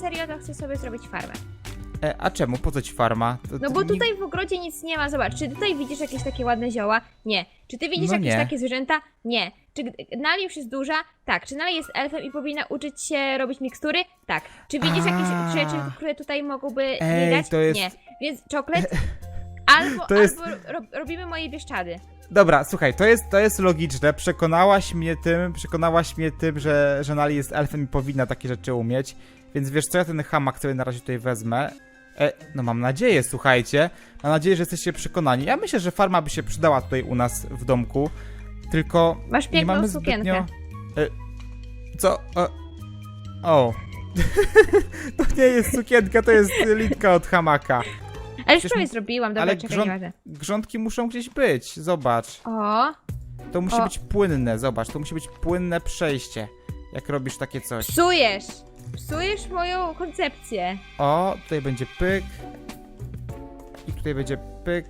serio, to chcę sobie zrobić farmę. E, a czemu? Po co ci farma? To, No bo ni- tutaj w ogrodzie nic nie ma, zobacz, czy tutaj widzisz jakieś takie ładne zioła? Nie. Czy ty widzisz No jakieś nie. takie zwierzęta? Nie. Czy g- Nali już jest duża? Tak. Czy Nali jest elfem i powinna uczyć się robić mikstury? Tak. Czy widzisz A. jakieś rzeczy, które tutaj mogłyby Ej, nie dać? to jest- Nie. Więc czoklet albo, To jest- albo ro robimy moje bieszczady. Dobra, słuchaj, to jest, to jest logiczne. Przekonałaś mnie tym, przekonałaś mnie tym, że, że Nali jest elfem i powinna takie rzeczy umieć. Więc wiesz co, ja ten hamak sobie na razie tutaj wezmę. E, no mam nadzieję, słuchajcie. Mam nadzieję, że jesteście przekonani. Ja myślę, że farma by się przydała tutaj u nas w domku. Tylko Masz nie piękną mamy sukienkę. zbytnio... E, co? E, o. to nie jest sukienka, to jest litka od hamaka. Ale już Przecież- prawie zrobiłam, dobra, ale czekaj, grząd- nieważne. Grządki muszą gdzieś być, zobacz. O, To musi O. być płynne, zobacz, to musi być płynne przejście, jak robisz takie coś. psujesz! Psujesz moją koncepcję. O, tutaj będzie pyk. I tutaj będzie pyk.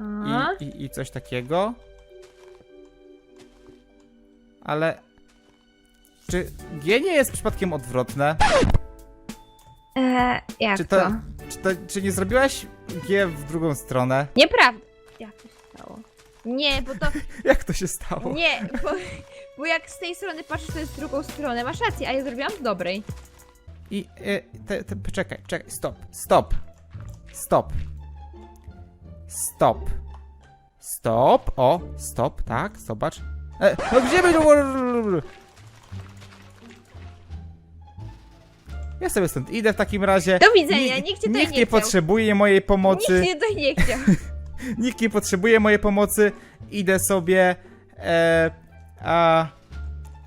O. I, i, i coś takiego. Ale... Czy G nie jest przypadkiem odwrotne? Eee, jak Czy to? to, czy to... Czy nie zrobiłaś G w drugą stronę? Nieprawda. Jak to się stało? Nie, bo to... Jak to się stało? Nie, bo, bo jak z tej strony patrzysz, to jest w drugą stronę. Masz rację, a ja zrobiłam z dobrej. I... E, te, te, poczekaj, czekaj, stop, stop. Stop. Stop. Stop. O, stop, tak, zobacz. E, no gdzie by... Ja sobie stąd idę w takim razie. Do widzenia, nikt cię tutaj nikt nie nie chciał. potrzebuje mojej pomocy. Nikt mnie tutaj nie chciał. Nikt nie potrzebuje mojej pomocy. Idę sobie. E, a.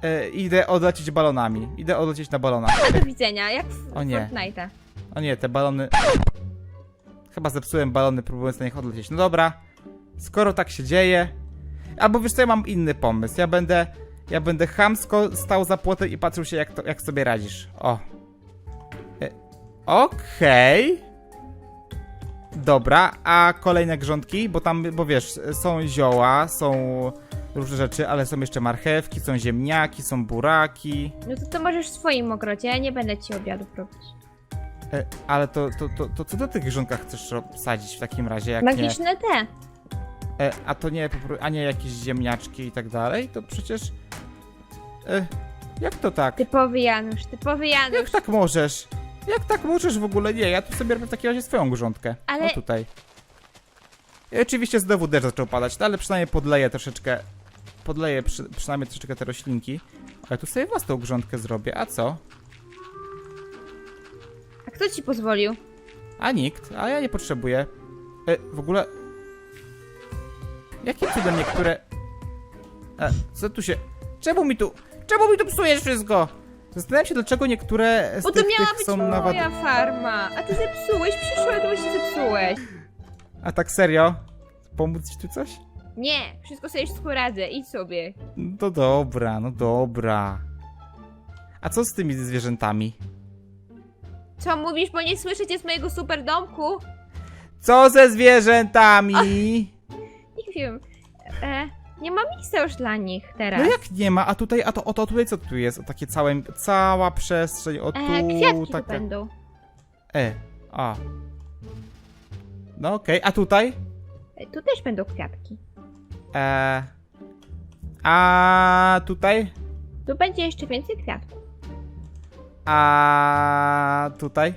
E, idę odlecieć balonami. Idę odlecieć na balonach. Do widzenia, jak w O nie. Fortnite'a. O nie, te balony. Chyba zepsułem balony, próbując na nich odlecieć. No dobra. Skoro tak się dzieje. Albo wiesz co, ja mam inny pomysł. Ja będę. Ja będę chamsko stał za płotem i patrzył się, jak, to, jak sobie radzisz. O. Okej. Dobra, a kolejne grządki, bo tam, bo wiesz, są zioła, są różne rzeczy, ale są jeszcze marchewki, są ziemniaki, są buraki. No to to możesz w swoim ogrodzie, ja nie będę ci obiadów robić. E, ale to, to, to, to co do tych grządkach chcesz sadzić w takim razie? Jak nie, Magiczne te. e, a to nie, a nie jakieś ziemniaczki i tak dalej? To przecież... E, jak to tak? Typowy Janusz, typowy Jak Janusz. tak możesz? Jak tak możesz w ogóle? Nie, ja tu sobie robię w takim razie swoją grządkę. Ale- O tutaj. I oczywiście znowu deszcz zaczął padać, no ale przynajmniej podleję troszeczkę... Podleję przy, przynajmniej troszeczkę te roślinki. Ale tu sobie własną grządkę zrobię, a co? A kto ci pozwolił? A nikt, a ja nie potrzebuję. E, w ogóle. Jakim cudem niektóre. E, co tu się. Czemu mi tu. Czemu mi tu psujesz wszystko? Zastanawiam się, dlaczego niektóre z Bo to tych, miała tych być są moja nawad... farma, a ty zepsułeś, przyszłeś, to się zepsułeś. A tak serio? Pomóc ci tu coś? Nie, wszystko sobie już poradzę, idź sobie. No dobra, no dobra. A co z tymi zwierzętami? Co mówisz, bo nie słyszę cię z mojego super domku? Co ze zwierzętami? Nie wiem. E, nie ma miejsca już dla nich teraz. No jak nie ma? A tutaj, a to, o to tutaj co tu jest? O takie całe, cała przestrzeń, o tu, e, kwiatki tu taka... będą. E, a. No okej, a tutaj? E, tu też będą kwiatki. E, a tutaj? Tu będzie jeszcze więcej kwiatków. A tutaj?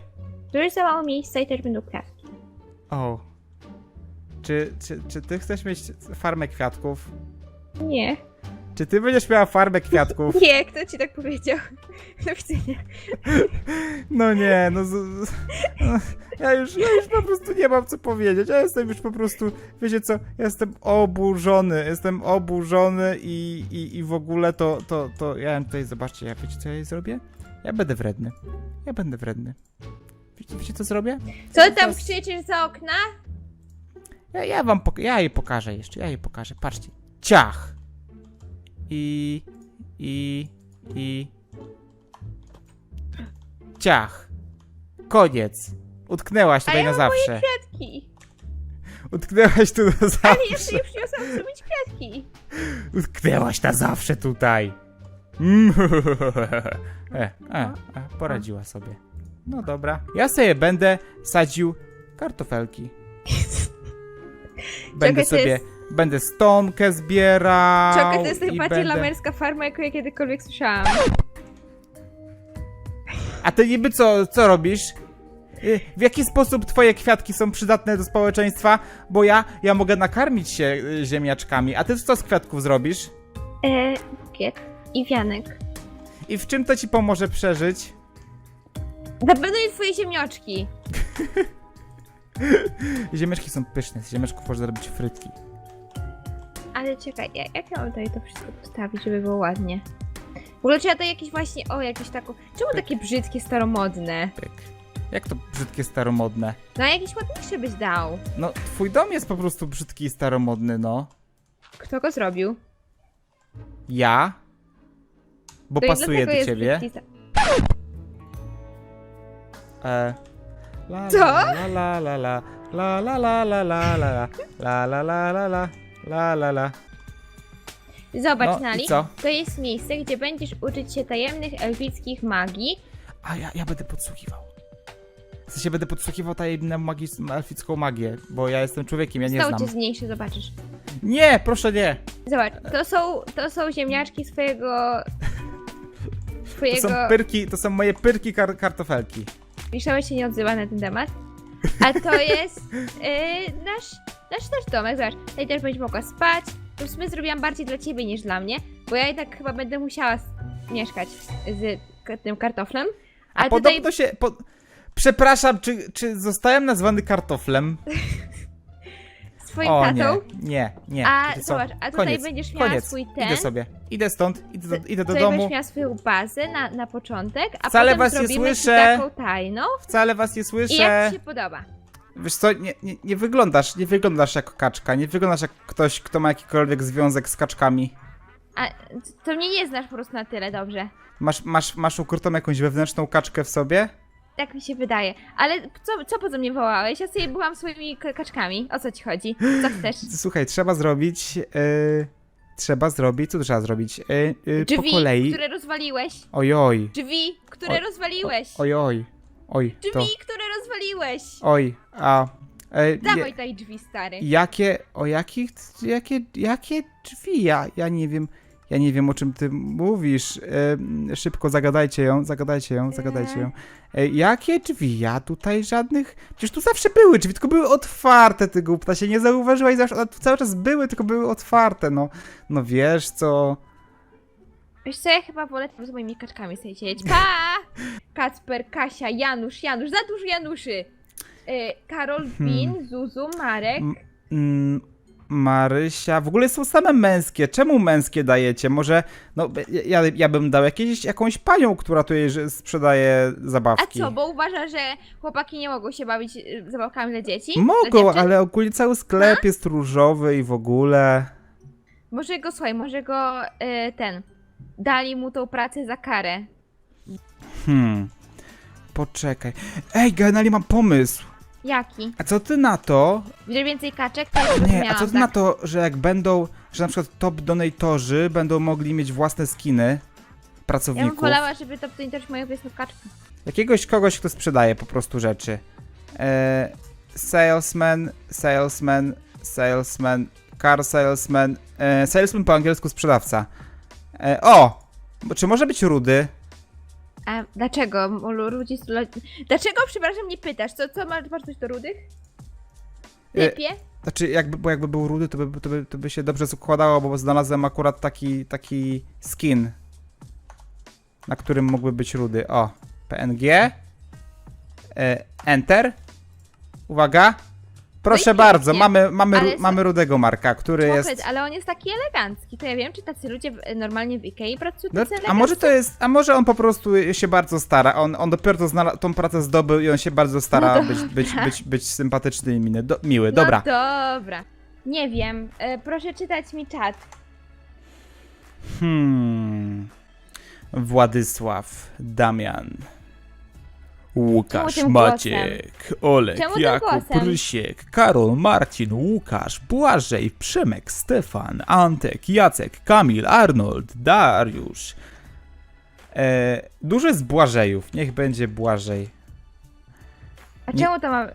Tu jest za mało miejsca i też będą kwiatki. O. Czy, czy, czy ty chcesz mieć farmę kwiatków? Nie. Czy ty będziesz miała farmę kwiatków? Nie, kto ci tak powiedział? Do widzenia. No nie, no. Z, z, ja, już, ja już po prostu nie mam co powiedzieć. Ja jestem już po prostu. Wiecie co? Ja jestem oburzony. Jestem oburzony i, i, i w ogóle to, to, to. Ja tutaj, zobaczcie, ja wiecie co ja jej zrobię? Ja będę wredny. Ja będę wredny. Wiecie, wiecie co zrobię? Co tam Teraz- krzyczysz za okna? Ja, ja wam pok- ja jej pokażę jeszcze, ja jej pokażę. Patrzcie. Ciach. I. I. I. Ciach. Koniec. Utknęłaś tutaj ja na mam moje zawsze. Kwiatki. Utknęłaś tu na Ale zawsze. ja sobie przyniosłam zrobić kwiatki. Utknęłaś na zawsze tutaj. Mm. E, e, e, poradziła sobie. No dobra. Ja sobie będę sadził kartofelki. Będę Czekaj, to sobie, jest- będę stonkę zbierał. Czekaj, to jest i najbardziej będę... lamerska farma, jaką ja kiedykolwiek słyszałam. A ty niby co, co robisz? Y, W jaki sposób twoje kwiatki są przydatne do społeczeństwa? Bo ja, ja mogę nakarmić się y, ziemniaczkami, a ty co z kwiatków zrobisz? E, bukiet i wianek. I w czym to ci pomoże przeżyć? Na pewno nie twoje ziemnioczki. Ziemniaczki są pyszne, z ziemniaczków można robić frytki. Ale czekaj, ja- jak ja mam tutaj to wszystko postawić, żeby było ładnie? W ogóle trzeba to jakieś właśnie, o, jakieś taką... Czemu takie brzydkie, staromodne? Pyk. Jak to brzydkie, staromodne? No, jakieś ładniejsze byś dał. No, twój dom jest po prostu brzydki i staromodny, no. Kto go zrobił? Ja? Bo To i pasuje dlatego do jest ciebie. brzydki, sta- E. La, Co? La la la la la la la la la la la la la la la la la la la Zobacz, No, i Nali, co? to jest miejsce, gdzie będziesz uczyć się tajemnych elfickich magii. A ja, ja będę podsłuchiwał. W sensie będę podsłuchiwał tajemną magii, elficką magię, bo ja jestem człowiekiem, ja nie Stał znam. cię zmniejszy, zobaczysz. Nie, proszę nie! Zobacz, to są, to są ziemniaczki swojego... To Twojego... są pyrki, to są moje pyrki kar kartofelki. Miszałeś się nie odzywa na ten temat. A to jest yy, nasz, nasz też domek, zobacz. Tutaj też będziesz mogła spać. To w sumie zrobiłam bardziej dla ciebie niż dla mnie, bo ja jednak chyba będę musiała mieszkać z tym kartoflem. A tutaj podobno się... Po... Przepraszam, czy, czy zostałem nazwany kartoflem? swoim O tatą. nie, nie, nie. A zobacz, a tutaj Koniec, będziesz miała koniec. swój ten. Idę sobie, idę stąd, idę do, idę do domu. będziesz miała swoją bazę na, na początek, a Wcale potem was nie zrobimy ci słyszę. taką tajną. Wcale was nie I słyszę. jak ci się podoba? Wiesz co, nie, nie, nie wyglądasz, nie wyglądasz jak kaczka, nie wyglądasz jak ktoś, kto ma jakikolwiek związek z kaczkami. A to mnie nie znasz po prostu na tyle dobrze. Masz, masz, masz ukrytą jakąś wewnętrzną kaczkę w sobie? Tak mi się wydaje. Ale co, co po co mnie wołałeś? Ja sobie byłam swoimi kaczkami. O co ci chodzi? Co chcesz? Słuchaj, trzeba zrobić, yy, trzeba zrobić, co trzeba zrobić? Yy, yy, po Drzwi, kolei. które rozwaliłeś. Ojoj, Drzwi, które Oj, rozwaliłeś. ojoj, oj, to, Drzwi, które rozwaliłeś. oj, a... Yy, Dawaj tutaj drzwi, stary. Jakie, o jakich, jakie, jakie drzwi? Ja, ja nie wiem, ja nie wiem o czym ty mówisz. E, szybko zagadajcie ją, zagadajcie ją, zagadajcie ją. E, jakie drzwi? Ja tutaj żadnych, przecież tu zawsze były drzwi, tylko były otwarte, ty głupta się nie zauważyłaś, zawsze, one tu cały czas były, tylko były otwarte, no. No wiesz co, Wiesz co, ja chyba wolę tam z moimi kaczkami sobie siedzieć. Pa! Kacper, Kasia, Janusz, Janusz, za dużo Januszy. Y, Karol, Bin, Zuzu, Marek. Mm, Marysia, w ogóle są same męskie, czemu męskie dajecie? Może, no, ja, ja bym dał jakieś, jakąś panią, która tutaj że sprzedaje A zabawki. co, bo uważa, że chłopaki nie mogą się bawić y, zabawkami dla dzieci? Dla Mogą, dziewczyn? ale ogólnie cały sklep jest różowy i w ogóle. Może go, słuchaj, może go y, ten. Dali mu tą pracę za karę. Hmm. Poczekaj. Ej, generalnie mam pomysł. Jaki? A co ty na to? Widzisz więcej kaczek? To ja Nie, a co ty tak. na to, że jak będą, że na przykład top donatorzy będą mogli mieć własne skiny Ja bym pracowników. wolała, żeby to tutaj też moją własną kaczkę. Jakiegoś kogoś, kto sprzedaje po prostu rzeczy. E, salesman, salesman, salesman, car salesman, e, salesman po angielsku sprzedawca. E, o! Bo Czy może być rudy? A dlaczego? Dlaczego, przepraszam, nie pytasz? Co, co masz, masz coś do rudych? E, Typie? Znaczy, jakby, bo jakby był rudy, to by, to, by, to by się dobrze składało, bo znalazłem akurat taki, taki skin, na którym mógłby być rudy. O, PNG. E, enter. Uwaga. Proszę No bardzo, mamy, mamy, ru, Ale s- mamy rudego Marka, który Człowiek, jest... ale on jest taki elegancki. To ja wiem, czy tacy ludzie w, normalnie w Ikei pracują No, tacy a może to jest, a może on po prostu się bardzo stara, on, on dopiero to znalazł, tą pracę zdobył i on się bardzo stara No być, być, być, być sympatyczny i miny, do, miły, No dobra. dobra. Nie wiem. E, proszę czytać mi czat. Hmm. Władysław, Damian, Łukasz, Czemu tym Maciek, Olek, Czemu tym Jakub, głosem? Rysiek, Karol, Marcin, Łukasz, Błażej, Przemek, Stefan, Antek, Jacek, Kamil, Arnold, Dariusz. E, dużo jest Błażejów, niech będzie Błażej. A Nie- czemu to ma...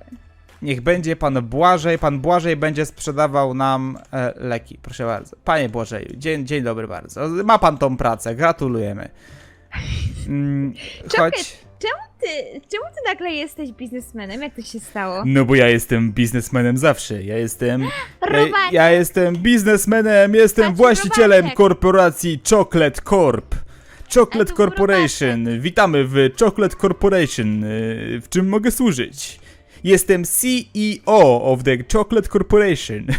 Niech będzie pan Błażej. Pan Błażej będzie sprzedawał nam e, leki. Proszę bardzo. Panie Błażeju, dzień, dzień dobry bardzo. Ma pan tą pracę, gratulujemy. Mm, Czekaj, chodź. Ty, czemu ty nagle jesteś biznesmenem? Jak to się stało? No bo ja jestem biznesmenem zawsze. Ja jestem. Ja, Robaczek! ja jestem biznesmenem, jestem Macie właścicielem robaczek. korporacji Chocolate Corp. Chocolate A tu Corporation. Witamy w Chocolate Corporation. Y, W czym mogę służyć? Jestem CEO of the Chocolate Corporation.